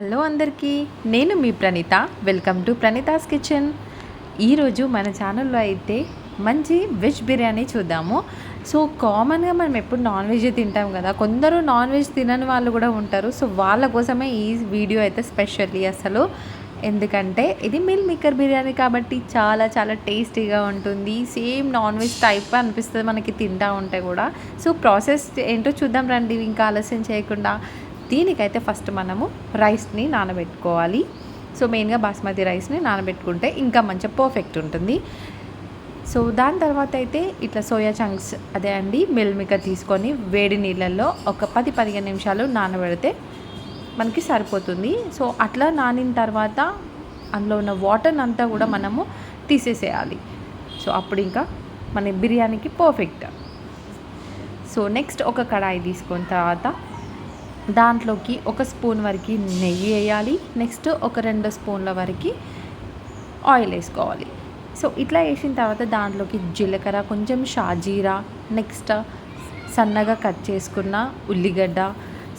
Hello అందరికీ నేను మీ Praneetha. Welcome to Praneetha's kitchen. ఈరోజు మన ఛానల్లో అయితే మంచి వెజ్ బిర్యానీ చూద్దాము. సో కామన్గా మనం ఎప్పుడు నాన్ వెజ్ తింటాం కదా. కొందరు నాన్ వెజ్ తినని వాళ్ళు కూడా ఉంటారు. సో వాళ్ళ కోసమే ఈ వీడియో అయితే స్పెషల్లీ అసలు. ఎందుకంటే ఇది మిల్ మేకర్ బిర్యానీ కాబట్టి చాలా చాలా టేస్టీగా ఉంటుంది. సేమ్ నాన్ వెజ్ టైప్ అనిపిస్తుంది మనకి తింటా ఉంటే కూడా. సో ప్రాసెస్ ఏంటో చూద్దాం రండి. ఇంకా ఆలస్యం చేయకుండా. దీనికైతే ఫస్ట్ మనము రైస్ని నానబెట్టుకోవాలి. సో మెయిన్గా బాస్మతి రైస్ని నానబెట్టుకుంటే ఇంకా మంచిగా పర్ఫెక్ట్ ఉంటుంది. సో దాని తర్వాత అయితే ఇట్లా సోయా చంక్స్ అదే అండి మిల్మిక తీసుకొని వేడి నీళ్ళల్లో ఒక పది పదిహేను నిమిషాలు నానబెడితే మనకి సరిపోతుంది. సో అట్లా నానిన తర్వాత అందులో ఉన్న వాటర్ అంతా కూడా మనము తీసేసేయాలి. సో అప్పుడు ఇంకా మన బిర్యానీకి పర్ఫెక్ట్ సో నెక్స్ట్ ఒక కడాయి తీసుకున్న తర్వాత దాంట్లోకి ఒక స్పూన్ వరకు నెయ్యి వేయాలి. నెక్స్ట్ ఒక రెండు స్పూన్ల వరకు ఆయిల్ వేసుకోవాలి. సో ఇట్లా వేసిన తర్వాత దాంట్లోకి జీలకర్ర కొంచెం షాజీరా నెక్స్ట్ సన్నగా కట్ చేసుకున్న ఉల్లిగడ్డ.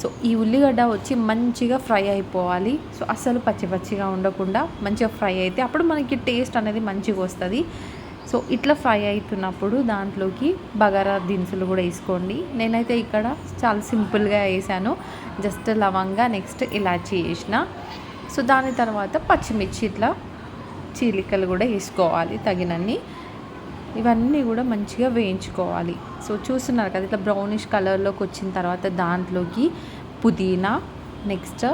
సో ఈ ఉల్లిగడ్డ వచ్చి మంచిగా ఫ్రై అయిపోవాలి. సో అసలు పచ్చి పచ్చిగా ఉండకుండా మంచిగా ఫ్రై అయితే అప్పుడు మనకి టేస్ట్ అనేది మంచిగా వస్తుంది. సో ఇట్లా ఫ్రై అవుతున్నప్పుడు దాంట్లోకి బగారా దినుసులు కూడా వేసుకోండి. నేనైతే ఇక్కడ చాలా సింపుల్గా వేసాను. జస్ట్ లవంగా నెక్స్ట్ ఇలాచీ వేసిన. సో దాని తర్వాత పచ్చిమిర్చి ఇట్లా చీలికలు కూడా వేసుకోవాలి తగినన్ని. ఇవన్నీ కూడా మంచిగా వేయించుకోవాలి. సో చూస్తున్నారు కదా ఇట్లా బ్రౌనిష్ కలర్లోకి వచ్చిన తర్వాత దాంట్లోకి పుదీనా నెక్స్ట్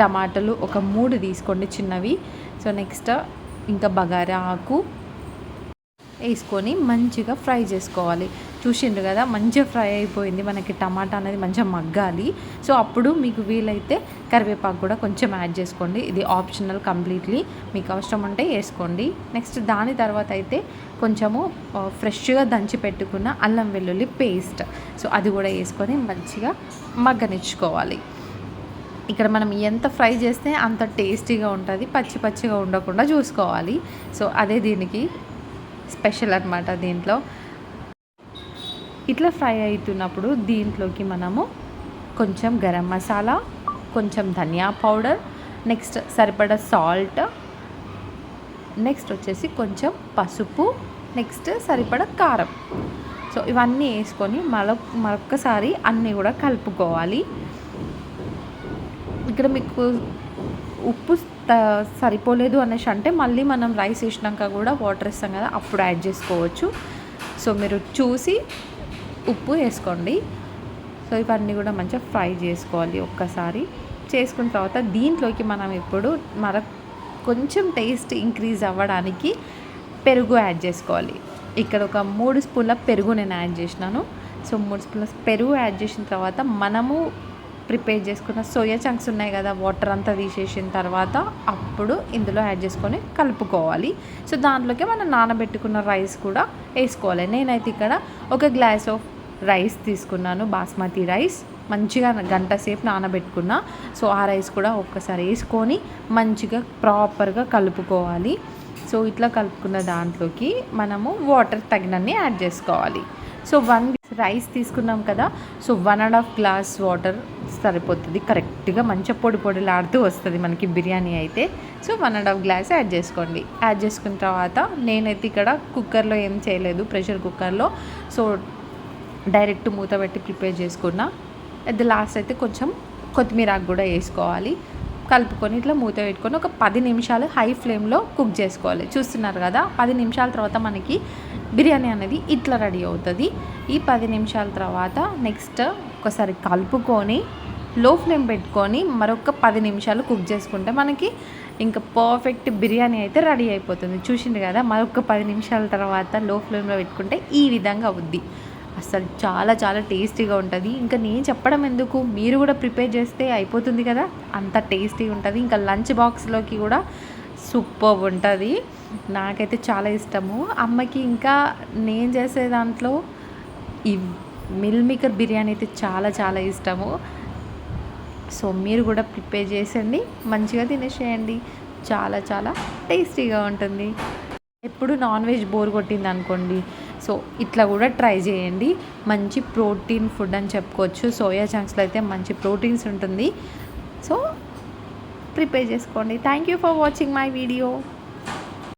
టమాటాలు ఒక మూడు తీసుకోండి చిన్నవి. సో నెక్స్ట్ ఇంకా బగారా ఆకు వేసుకొని మంచిగా ఫ్రై చేసుకోవాలి. చూసిండ్రు కదా మంచిగా ఫ్రై అయిపోయింది. మనకి టమాటా అనేది మంచిగా మగ్గాలి. సో అప్పుడు మీకు వీలైతే కరివేపాకు కూడా కొంచెం యాడ్ చేసుకోండి. ఇది ఆప్షనల్ కంప్లీట్లీ. మీకు అవసరం ఉంటే వేసుకోండి. నెక్స్ట్ దాని తర్వాత అయితే కొంచెము ఫ్రెష్గా దంచి పెట్టుకున్న అల్లం వెల్లుల్లి పేస్ట్. సో అది కూడా వేసుకొని మంచిగా మగ్గనిచ్చుకోవాలి. ఇక్కడ మనం ఎంత ఫ్రై చేస్తే అంత టేస్టీగా ఉంటుంది. పచ్చి పచ్చిగా ఉండకుండా చూసుకోవాలి. సో అదే దీనికి స్పెషల్ అనమాట దీంట్లో. ఇట్లా ఫ్రై అవుతున్నప్పుడు దీంట్లోకి మనము కొంచెం గరం మసాలా కొంచెం ధనియా పౌడర్ నెక్స్ట్ సరిపడా సాల్ట్ నెక్స్ట్ వచ్చేసి కొంచెం పసుపు నెక్స్ట్ సరిపడా కారం. సో ఇవన్నీ వేసుకొని మరొ మరొక్కసారి అన్నీ కూడా కలుపుకోవాలి. ఇక్కడ మీకు ఉప్పు సరిపోలేదు అనేసి అంటే మళ్ళీ మనం రైస్ వేసినాక కూడా వాటర్ ఇస్తాం కదా అప్పుడు యాడ్ చేసుకోవచ్చు. సో మీరు చూసి ఉప్పు వేసుకోండి. సో ఇవన్నీ కూడా మంచిగా ఫ్రై చేసుకోవాలి ఒక్కసారి. చేసుకున్న తర్వాత దీంట్లోకి మనం ఇప్పుడు మర కొంచెం టేస్ట్ ఇంక్రీజ్ అవ్వడానికి పెరుగు యాడ్ చేసుకోవాలి. ఇక్కడ ఒక మూడు స్పూన్ల పెరుగు నేను యాడ్ చేసినాను. సో మూడు స్పూన్ల పెరుగు యాడ్ చేసిన తర్వాత మనము ప్రిపేర్ చేసుకున్న సోయా చంక్స్ ఉన్నాయి కదా వాటర్ అంతా తీసేసిన తర్వాత అప్పుడు ఇందులో యాడ్ చేసుకొని కలుపుకోవాలి. సో దాంట్లోకి మనం నానబెట్టుకున్న రైస్ కూడా వేసుకోవాలి. నేనైతే ఇక్కడ ఒక గ్లాస్ ఆఫ్ రైస్ తీసుకున్నాను బాస్మతి రైస్. మంచిగా గంట సేపు నానబెట్టుకున్నా. సో ఆ రైస్ కూడా ఒక్కసారి వేసుకొని మంచిగా ప్రాపర్గా కలుపుకోవాలి. సో ఇట్లా కలుపుకున్న దాంట్లోకి మనము వాటర్ తగినన్ని యాడ్ చేసుకోవాలి. సో వన్ రైస్ తీసుకున్నాం కదా so one and half glass water సరిపోతుంది. కరెక్ట్గా మంచిగా పొడి పొడిలాడుతూ వస్తుంది మనకి బిర్యానీ అయితే. So one and half glass add చేసుకోండి. యాడ్ చేసుకున్న తర్వాత నేనైతే ఇక్కడ కుక్కర్లో ఏం చేయలేదు ప్రెషర్ కుక్కర్లో. సో డైరెక్ట్ మూత పెట్టి ప్రిపేర్ చేసుకున్నా. అట్ ద లాస్ట్ అయితే కొంచెం కొత్తిమీర కూడా వేసుకోవాలి. కలుపుకొని ఇట్లా మూత పెట్టుకొని ఒక పది నిమిషాలు హై ఫ్లేమ్లో కుక్ చేసుకోవాలి. చూస్తున్నారు కదా పది నిమిషాల తర్వాత మనకి బిర్యానీ అనేది ఇట్లా రెడీ అవుతుంది. ఈ పది నిమిషాల తర్వాత నెక్స్ట్ ఒకసారి కలుపుకొని లో ఫ్లేమ్ పెట్టుకొని మరొక పది నిమిషాలు కుక్ చేసుకుంటే మనకి ఇంకా పర్ఫెక్ట్ బిర్యానీ అయితే రెడీ అయిపోతుంది. చూసింది కదా మరొక పది నిమిషాల తర్వాత లో ఫ్లేమ్లో పెట్టుకుంటే ఈ విధంగా అవుద్ది. అసలు చాలా చాలా టేస్టీగా ఉంటుంది. ఇంకా నేను చెప్పడం ఎందుకు? మీరు కూడా ప్రిపేర్ చేస్తే అయిపోతుంది కదా? అంత టేస్టీగా ఉంటుంది. ఇంకా లంచ్ బాక్స్లోకి కూడా సూపర్ ఉంటుంది. నాకైతే చాలా ఇష్టము. అమ్మకి ఇంకా నేను చేసే దాంట్లో ఈ మిల్ మేకర్ బిర్యానీ అయితే చాలా చాలా ఇష్టము. సో మీరు కూడా ప్రిపేర్ చేసండి మంచిగా తినేసేయండి. చాలా చాలా టేస్టీగా ఉంటుంది. ఎప్పుడు నాన్ వెజ్ బోర్ కొట్టింది అనుకోండి సో ఇట్లా కూడా ట్రై చేయండి. మంచి ప్రోటీన్ ఫుడ్ అని చెప్పుకోవచ్చు. సోయా చంక్స్లో అయితే మంచి ప్రోటీన్స్ ఉంటుంది. సో ప్రిపేర్ చేసుకోండి. Thank you for watching my video.